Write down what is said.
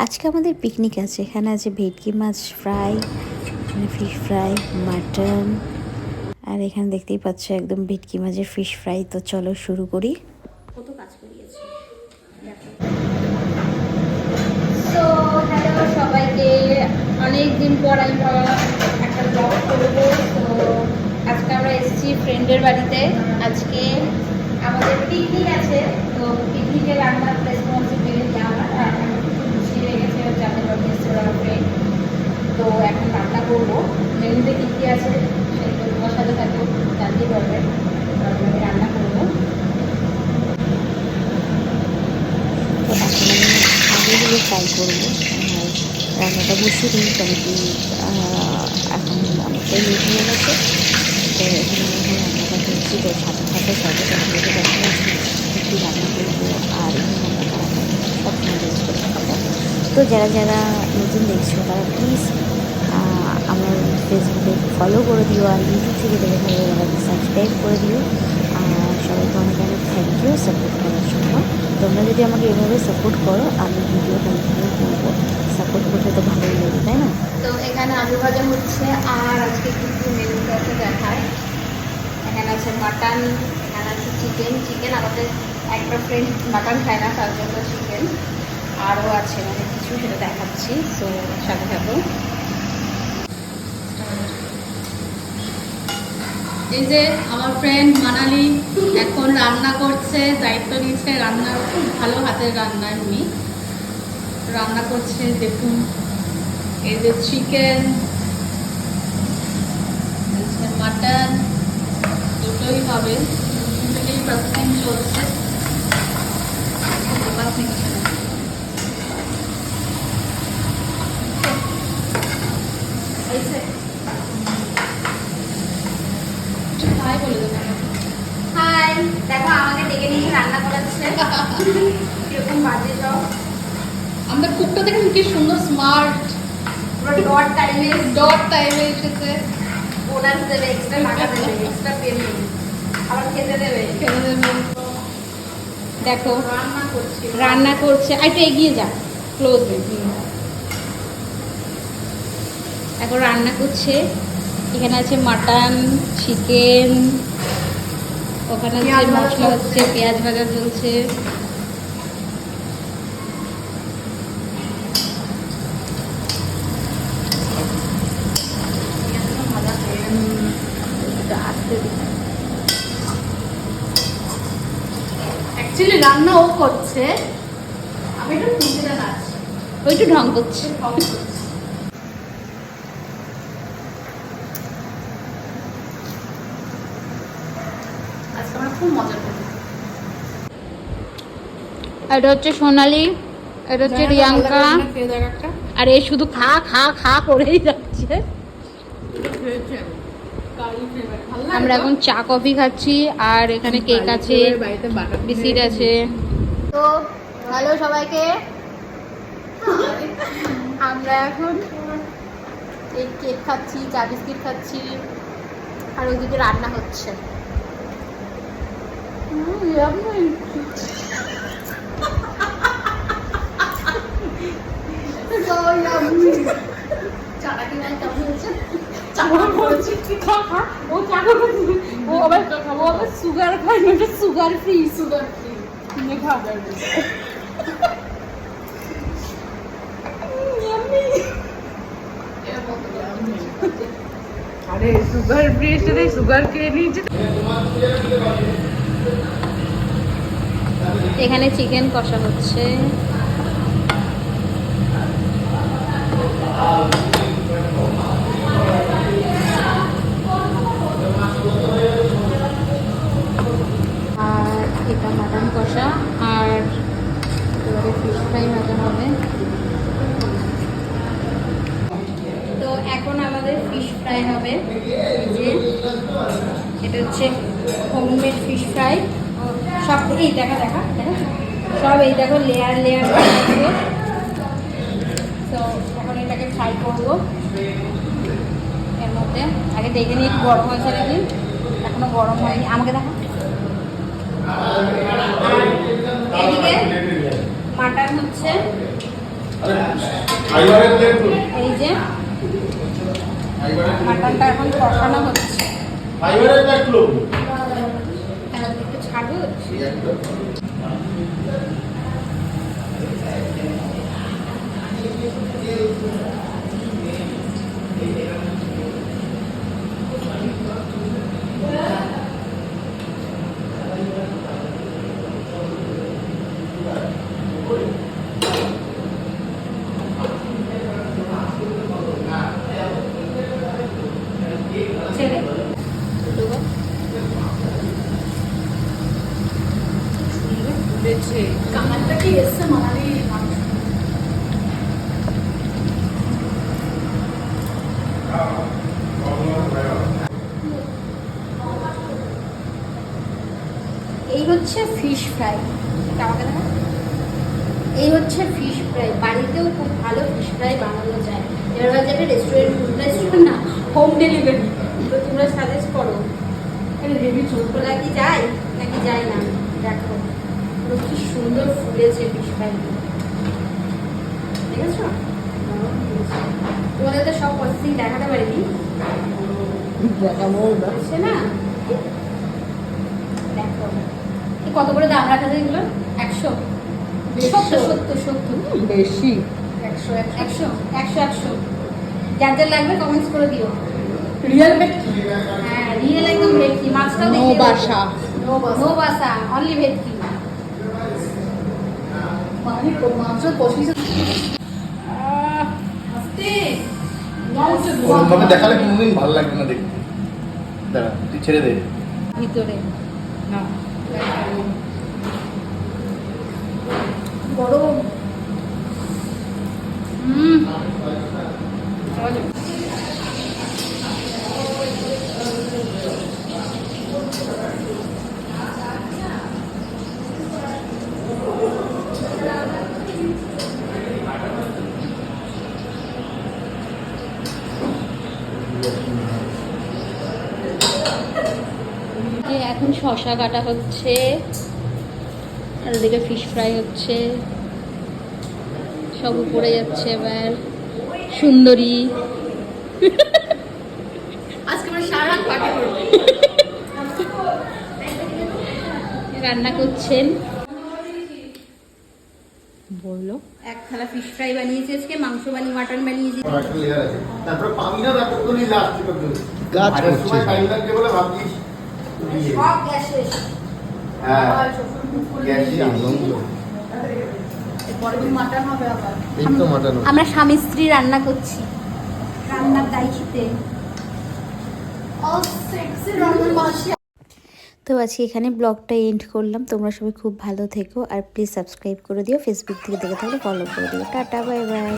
আজকে আমাদের পিকনিক আছে। এখানে আছে ভেটকি মাছ ফ্রাই ফিশ ফ্রাই মাটন আর এখানে দেখতেই পাচ্ছ একদম ভেটকি মাছের ফিশ ফ্রাই তো চলো শুরু করি। কত কাজ করিয়েছে। সবাইকে। অনেক দিন পর আমি ভাবলাম একটা ব্লগ করব। তো আজকে আমরা এসেছি ফ্রেন্ডের বাড়িতে। আজকে আমাদের পিকনিক আছে। তো পিকনিকে রান্নার রেসপন্সিবিলিটি আমার আর এখন একটু খুশি হয়ে গেছে যাদের বাড়ি এসেছে আমার ফ্রেন্ড তো এখন রান্না করব মেনুতে কী কী আছে সেগুলো তোমার সাথে থাকব জানতেই পারবে তারপরে আমি রান্না করব তো এখন আমি আলুগুলো ফ্রাই করব কি আহ, এখন অনেকটাই হয়ে গেছে। তো এখানে আমি এখন রান্নাটা করছি। তো সাথে সাথে সাথে দেখা রান্না আর তো যারা যারা নতুন দেখছ তারা প্লিজ আমার ফেসবুকে ফলো করে দিও আর ইউটিউব থেকে দেখে থাকলে সাবস্ক্রাইব করে দিও। আর সবাইকে অনেক থ্যাংক ইউ সাপোর্ট করার জন্য। তোমরা যদি আমাকে এভাবে সাপোর্ট করো, আমি ভিডিও কন্টিনিউ করব। সাপোর্ট করতে তো ভালোই লাগে, তাই না? তো এখানে আলু ভাজা হচ্ছে, আর আজকে কিন্তু আছে দেখায় এখানে আছে মাটন এখানে আছে চিকেন চিকেন আমাদের একটা ফ্রেন্ড মাটন খায় না, তার জন্য চিকেন আরও আছে অনেক কিছু সেটা দেখাচ্ছি তো সাথে থাকো। এই যে আমার ফ্রেন্ড মানালি এখন রান্না করছে, দায়িত্ব নিচ্ছে রান্নার খুব ভালো হাতের রান্নায় উনি। রান্না করছে দেখুন, এই যে চিকেন মাটন দুটোই হবে। দুটোই প্রসেসিং চলছে প্রসেসিং চলছে। হয়েছে? হাই বলে দেবো। হাই দেখো আমাকে ডেকে নিয়ে রান্না করাচ্ছে। কীরকম বাজে সব। আমাদের কুকটা দেখেন কি সুন্দর স্মার্ট পুরো ডট টাইমে ডট টাইমে এসেছে। বোনাস দেবে এক্সট্রা টাকা দেবে এক্সট্রা পেমেন্ট আবার খেতে দেবে। খেলে দেবে। দেখো রান্না করছি। রান্না করছে। আর একটু এগিয়ে যা। ক্লোজ এখন রান্না করছে। এখানে আছে মাটন চিকেন ওখানে আছে মশলা হচ্ছে পেঁয়াজ ভাজা চলছে। অ্যাকচুয়ালি রান্না ও করছে। আমি একটু ঢং করছে। খুব মজা করব। এটা হচ্ছে সোনালি এটা হচ্ছে রিয়াঙ্কা। আর এ শুধু খা খা খা করেই যাচ্ছে। আমরা এখন চা কফি খাচ্ছি আর এখানে কেক আছে বিস্কিট আছে। তো হ্যালো সবাইকে। আমরা এখন এই কেক খাচ্ছি চা বিস্কিট খাচ্ছি আর ওইদিকে রান্না হচ্ছে। সুগার খায় সুগার ফ্রি সুগার ফ্রি খাবার আরে সুগার ফ্রি সুগার খেয়ে নিয়েছে। এখানে চিকেন কষা হচ্ছে। আর এটা মাটন কষা, আর ফিশ ফ্রাই হবে। তো এখন আমাদের ফিশ ফ্রাই হবে। যে, এটা হচ্ছে হোমমেড ফিশ ফ্রাই সব এই দেখা দেখা সব এই দেখো লেয়ার লেয়ার তো এখন এটাকে ফ্রাই করব। এর মধ্যে আগে দেখে নিই গরম হয়েছে নাকি? এখনও গরম হয়নি। আমাকে দেখা। মাটন হচ্ছে। এই যে মাটনটা এখন কষানো হচ্ছে। একটু ছাড়বো ছেড়ে দেবো। কামালটা কি এসছে মানালি মানুষ এই হচ্ছে ফিশ ফ্রাই এই হচ্ছে ফিশ ফ্রাই বাড়িতেও খুব ভালো ফিশ ফ্রাই বানানো যায়। এবার যাবে রেস্টুরেন্ট রেস্টুরেন্ট না হোম ডেলিভারি তো তোমরা সাজেস্ট করো। হেভি ছোটবেলা কি যায়? নাকি যায় না? দেখো। পুরো কি সুন্দর ফুলেছে ফিশ ঠিক আছে? তোমাদের তো সব প্রসেসিং দেখাতে পারিনি? হচ্ছে না? দেখো। কত করে দাম রাখা যায় এগুলো? একশো? সত্তর সত্তর সত্তর। বেশি। একশো একশো একশো একশো। যার যার লাগবে কমেন্টস করে দিও। রিয়েল ভেটকি হ্যাঁ রিয়েল একদম ভেটকি মাছটাও নো বাসা। নো বাসা। অনলি ভেটকি মানে ওরকমভাবে দেখালে কোনোদিন ভালো লাগবে না দেখতে? দাঁড়া তুই ছেড়ে দে। ভিতরে। না গরম হুম যে এখন শশা কাটা হচ্ছে আর ওদিকে ফিশ ফ্রাই হচ্ছে সব উপরে যাচ্ছে এবার সুন্দরী। আজকে আমরা সারা রাত রান্না করছেন? বলল এক থালা ফিশ ফ্রাই বানিয়েছি আজকে মাংস বানিয়ে মাটন বানিয়েছি তারপরে পাবি না তারপর তো লাস্ট আগের করছে। সময় টাইম লাগবে বলে ভাবছিস। সব গ্যাস হ্যাঁ মাটন আমরা স্বামী স্ত্রী রান্না করছি। রান্নার দায়িত্বে। তো আজকে এখানে ব্লগটা এন্ড করলাম। তোমরা সবাই খুব ভালো থেকো। আর প্লিজ সাবস্ক্রাইব করে দিও। ফেসবুক থেকে দেখে থাকলে ফলো করে দিও। Tata bye bye